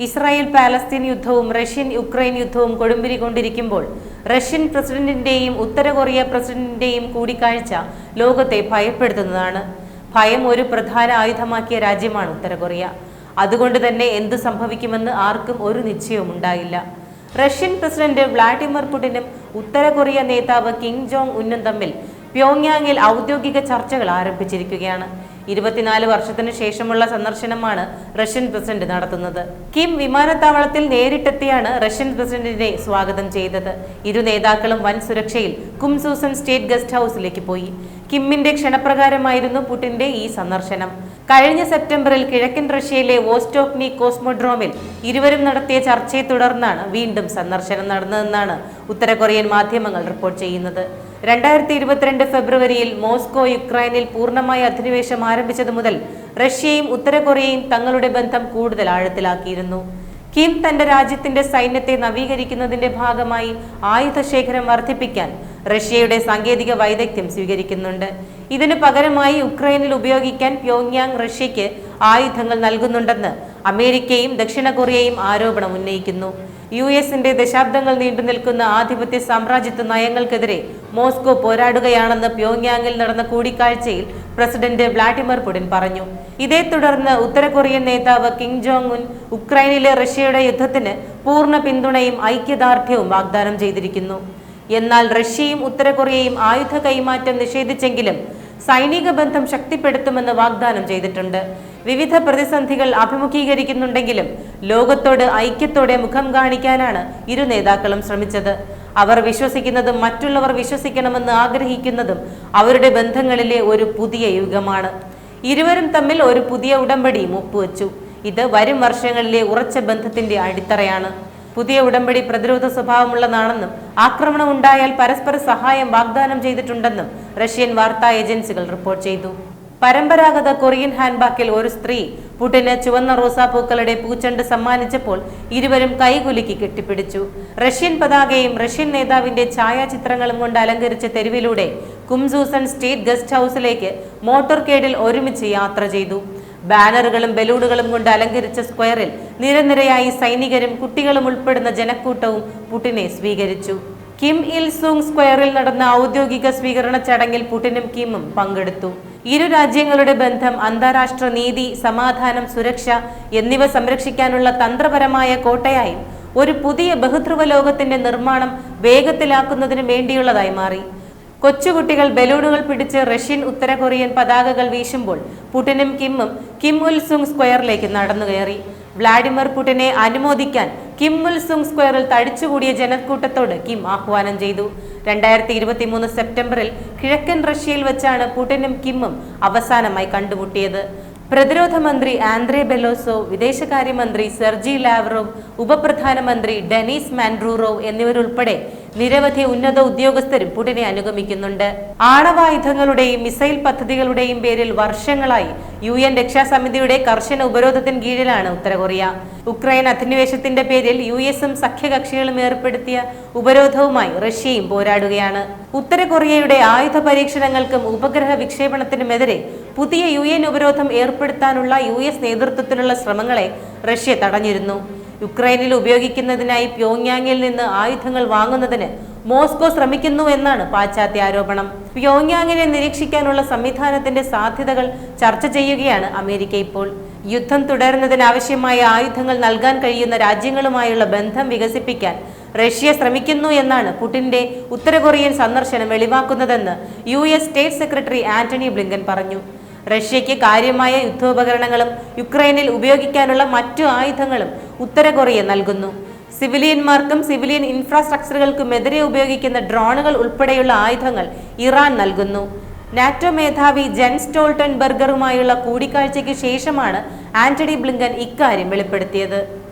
Israel Palestine യുദ്ധവും Russian Ukraine യുദ്ധവും കൊടുമ്പിരി കൊണ്ടിരിക്കുമ്പോൾ റഷ്യൻ പ്രസിഡന്റിന്റെയും ഉത്തര കൊറിയ പ്രസിഡന്റിന്റെയും കൂടിക്കാഴ്ച ലോകത്തെ ഭയപ്പെടുത്തുന്നതാണ്. ഭയം ഒരു പ്രധാന ആയുധമാക്കിയ രാജ്യമാണ് ഉത്തര കൊറിയ. അതുകൊണ്ട് തന്നെ എന്ത് സംഭവിക്കുമെന്ന് ആർക്കും ഒരു നിശ്ചയവും ഉണ്ടായില്ല. റഷ്യൻ പ്രസിഡന്റ് വ്ളാഡിമിർ പുടിനും ഉത്തര കൊറിയ നേതാവ് കിം ജോങ് ഉന്നും തമ്മിൽ പ്യോങ്യാങ്ങിൽ ഔദ്യോഗിക ചർച്ചകൾ ആരംഭിച്ചിരിക്കുകയാണ്. ഇരുപത്തിനാല് വർഷത്തിനു ശേഷമുള്ള സന്ദർശനമാണ് റഷ്യൻ പ്രസിഡന്റ് നടത്തുന്നത്. കിം വിമാനത്താവളത്തിൽ നേരിട്ടെത്തിയാണ് റഷ്യൻ പ്രസിഡന്റിനെ സ്വാഗതം ചെയ്തത്. ഇരു നേതാക്കളും വൻ സുരക്ഷയിൽ കുംസൂസൻ സ്റ്റേറ്റ് ഗസ്റ്റ് ഹൌസിലേക്ക് പോയി. കിമ്മിന്റെ ക്ഷണപ്രകാരമായിരുന്നു പുടിന്റെ ഈ സന്ദർശനം. കഴിഞ്ഞ സെപ്റ്റംബറിൽ കിഴക്കൻ റഷ്യയിലെ വോസ്റ്റോക്നി കോസ്മോഡ്രോമിൽ ഇരുവരും നടത്തിയ ചർച്ചയെ തുടർന്നാണ് വീണ്ടും സന്ദർശനം നടന്നതെന്നാണ് ഉത്തര കൊറിയൻ മാധ്യമങ്ങൾ റിപ്പോർട്ട് ചെയ്യുന്നത്. രണ്ടായിരത്തി ഇരുപത്തിരണ്ട് ഫെബ്രുവരിയിൽ മോസ്കോ യുക്രൈനിൽ പൂർണമായ അധിനിവേശം ആരംഭിച്ചതു മുതൽ റഷ്യയും ഉത്തര കൊറിയയും തങ്ങളുടെ ബന്ധം കൂടുതൽ ആഴത്തിലാക്കിയിരുന്നു. കിം തന്റെ രാജ്യത്തിന്റെ സൈന്യത്തെ നവീകരിക്കുന്നതിന്റെ ഭാഗമായി ആയുധശേഖരം വർദ്ധിപ്പിക്കാൻ റഷ്യയുടെ സാങ്കേതിക വൈദഗ്ധ്യം സ്വീകരിക്കുന്നുണ്ട്. ഇതിനു പകരമായി ഉക്രൈനിൽ ഉപയോഗിക്കാൻ പ്യോങ്യാങ് റഷ്യയ്ക്ക് ആയുധങ്ങൾ നൽകുന്നുണ്ടെന്ന് അമേരിക്കയും ദക്ഷിണ കൊറിയയും ആരോപണം ഉന്നയിക്കുന്നു. യു എസിന്റെ ദശാബ്ദങ്ങൾ നീണ്ടു നിൽക്കുന്ന ആധിപത്യ സാമ്രാജ്യത്വ നയങ്ങൾക്കെതിരെ മോസ്കോ പോരാടുകയാണെന്ന് പ്യോങ്യാങ്ങിൽ നടന്ന കൂടിക്കാഴ്ചയിൽ പ്രസിഡന്റ് വ്ളാഡിമിർ പുടിൻ പറഞ്ഞു. ഇതേ തുടർന്ന് ഉത്തര കൊറിയൻ നേതാവ് കിം ജോങ് ഉൻ ഉക്രൈനിലെ റഷ്യയുടെ യുദ്ധത്തിന് പൂർണ പിന്തുണയും ഐക്യദാർഢ്യവും വാഗ്ദാനം ചെയ്തിരിക്കുന്നു. എന്നാൽ റഷ്യയും ഉത്തര കൊറിയയും ആയുധ കൈമാറ്റം നിഷേധിച്ചെങ്കിലും സൈനിക ബന്ധം ശക്തിപ്പെടുത്തുമെന്ന് വാഗ്ദാനം ചെയ്തിട്ടുണ്ട്. വിവിധ പ്രതിസന്ധികൾ അഭിമുഖീകരിക്കുന്നുണ്ടെങ്കിലും ലോകത്തോട് ഐക്യത്തോടെ മുഖം കാണിക്കാനാണ് ഇരു നേതാക്കളും ശ്രമിച്ചത്. അവർ വിശ്വസിക്കുന്നതും മറ്റുള്ളവർ വിശ്വസിക്കണമെന്ന് ആഗ്രഹിക്കുന്നതും അവരുടെ ബന്ധങ്ങളിലെ ഒരു പുതിയ യുഗമാണ്. ഇരുവരും തമ്മിൽ ഒരു പുതിയ ഉടമ്പടി ഒപ്പുവെച്ചു ഇത് വരും വർഷങ്ങളിലെ ഉറച്ച ബന്ധത്തിന്റെ അടിത്തറയാണ്. പുതിയ ഉടമ്പടി പ്രതിരോധ സ്വഭാവമുള്ളതാണെന്നും ആക്രമണം ഉണ്ടായാൽ പരസ്പര സഹായം വാഗ്ദാനം ചെയ്തിട്ടുണ്ടെന്നും റഷ്യൻ വാർത്താ ഏജൻസികൾ റിപ്പോർട്ട് ചെയ്തു. പരമ്പരാഗത കൊറിയൻ ഹാൻഡ്ബാക്കിൽ ഒരു സ്ത്രീ പുടിന് ചുവന്ന റോസാപ്പൂക്കളുടെ പൂച്ചെണ്ട് സമ്മാനിച്ചപ്പോൾ ഇരുവരും കൈകുലുക്കി കെട്ടിപ്പിടിച്ചു. റഷ്യൻ പതാകയും റഷ്യൻ നേതാവിന്റെ ഛായാചിത്രങ്ങളും കൊണ്ട് അലങ്കരിച്ച തെരുവിലൂടെ കുംസൂസൺ സ്റ്റേറ്റ് ഗസ്റ്റ് ഹൌസിലേക്ക് മോട്ടോർകേഡിൽ ഒരുമിച്ച് യാത്ര ചെയ്തു. ബാനറുകളും ബലൂണുകളും കൊണ്ട് അലങ്കരിച്ച സ്ക്വയറിൽ നിരനിരയായി സൈനികരും കുട്ടികളും ഉൾപ്പെടുന്ന ജനക്കൂട്ടവും പുട്ടിനെ സ്വീകരിച്ചു. കിം ഇൽ സൂങ് സ്ക്വയറിൽ നടന്ന ഔദ്യോഗിക സ്വീകരണ ചടങ്ങിൽ പുട്ടിനും കിമ്മും പങ്കെടുത്തു. ഇരു രാജ്യങ്ങളുടെ ബന്ധം അന്താരാഷ്ട്ര നീതി സമാധാനം സുരക്ഷ എന്നിവ സംരക്ഷിക്കാനുള്ള തന്ത്രപരമായ കോട്ടയായും ഒരു പുതിയ ബഹുധ്രുവ ലോകത്തിന്റെ നിർമ്മാണം വേഗത്തിലാക്കുന്നതിന് വേണ്ടിയുള്ളതായി മാറി. കൊച്ചുകുട്ടികൾ ബലൂണുകൾ പിടിച്ച് റഷ്യൻ ഉത്തര കൊറിയൻ പതാകകൾ വീശുമ്പോൾ പുടിനും കിമ്മും കിം ഉൽ സുങ് സ്ക്വയറിലേക്ക് നടന്നു കയറി വ്ളാഡിമിർ പുടിനെ അനുമോദിക്കാൻ കിം മുൽസുങ് സ്ക്വയറിൽ തടിച്ചുകൂടിയ ജനക്കൂട്ടത്തോട് കിം ആഹ്വാനം ചെയ്തു. രണ്ടായിരത്തി ഇരുപത്തി മൂന്ന് സെപ്റ്റംബറിൽ കിഴക്കൻ റഷ്യയിൽ വെച്ചാണ് പുടിനും കിമ്മും അവസാനമായി കണ്ടുമുട്ടിയത്. പ്രതിരോധ മന്ത്രി ആന്ദ്രേ ബെലോസോ വിദേശകാര്യമന്ത്രി സെർജി ലാവ്റോവ് ഉപപ്രധാനമന്ത്രി ഡെനീസ് മാൻഡ്രൂറോവ് എന്നിവരുൾപ്പെടെ നിരവധി ഉന്നത ഉദ്യോഗസ്ഥരും പുടിനെ അനുഗമിക്കുന്നുണ്ട്. ആണവായുധങ്ങളുടെയും മിസൈൽ പദ്ധതികളുടെയും പേരിൽ വർഷങ്ങളായി യു എൻ രക്ഷാസമിതിയുടെ കർശന ഉപരോധത്തിന് കീഴിലാണ് ഉത്തരകൊറിയ. ഉക്രൈൻ അധിനിവേശത്തിന്റെ പേരിൽ യു എസും സഖ്യകക്ഷികളും ഏർപ്പെടുത്തിയ ഉപരോധവുമായി റഷ്യയും പോരാടുകയാണ്. ഉത്തര കൊറിയയുടെ ആയുധ പരീക്ഷണങ്ങൾക്കും ഉപഗ്രഹ വിക്ഷേപണത്തിനുമെതിരെ പുതിയ യു എൻ ഉപരോധം ഏർപ്പെടുത്താനുള്ള യു എസ് നേതൃത്വത്തിലുള്ള ശ്രമങ്ങളെ റഷ്യ തടഞ്ഞിരുന്നു. യുക്രൈനിൽ ഉപയോഗിക്കുന്നതിനായി പ്യോങ്യാങ്ങിൽ നിന്ന് ആയുധങ്ങൾ വാങ്ങുന്നതിന് മോസ്കോ ശ്രമിക്കുന്നു എന്നാണ് പാശ്ചാത്യ ആരോപണം. പ്യോങ്യാങ്ങിനെ നിരീക്ഷിക്കാനുള്ള സംവിധാനത്തിന്റെ സാധ്യതകൾ ചർച്ച ചെയ്യുകയാണ് അമേരിക്ക ഇപ്പോൾ. യുദ്ധം തുടരുന്നതിനാവശ്യമായ ആയുധങ്ങൾ നൽകാൻ കഴിയുന്ന രാജ്യങ്ങളുമായുള്ള ബന്ധം വികസിപ്പിക്കാൻ റഷ്യ ശ്രമിക്കുന്നു എന്നാണ് പുടിന്റെ ഉത്തരകൊറിയൻ സന്ദർശനം വെളിവാക്കുന്നതെന്ന് U S state secretary Antony Blinken പറഞ്ഞു. റഷ്യയ്ക്ക് കാര്യമായ യുദ്ധോപകരണങ്ങളും യുക്രൈനിൽ ഉപയോഗിക്കാനുള്ള മറ്റു ആയുധങ്ങളും ഉത്തര കൊറിയ നൽകുന്നു. സിവിലിയന്മാർക്കും സിവിലിയൻ ഇൻഫ്രാസ്ട്രക്ചറുകൾക്കുമെതിരെ ഉപയോഗിക്കുന്ന ഡ്രോണുകൾ ഉൾപ്പെടെയുള്ള ആയുധങ്ങൾ ഇറാൻ നൽകുന്നു. നാറ്റോ മേധാവി ജെൻ സ്റ്റോൾട്ടൻബർഗറുമായുള്ള കൂടിക്കാഴ്ചയ്ക്ക് ശേഷമാണ് ആന്റണി ബ്ലിങ്കൻ ഇക്കാര്യം വെളിപ്പെടുത്തിയത്.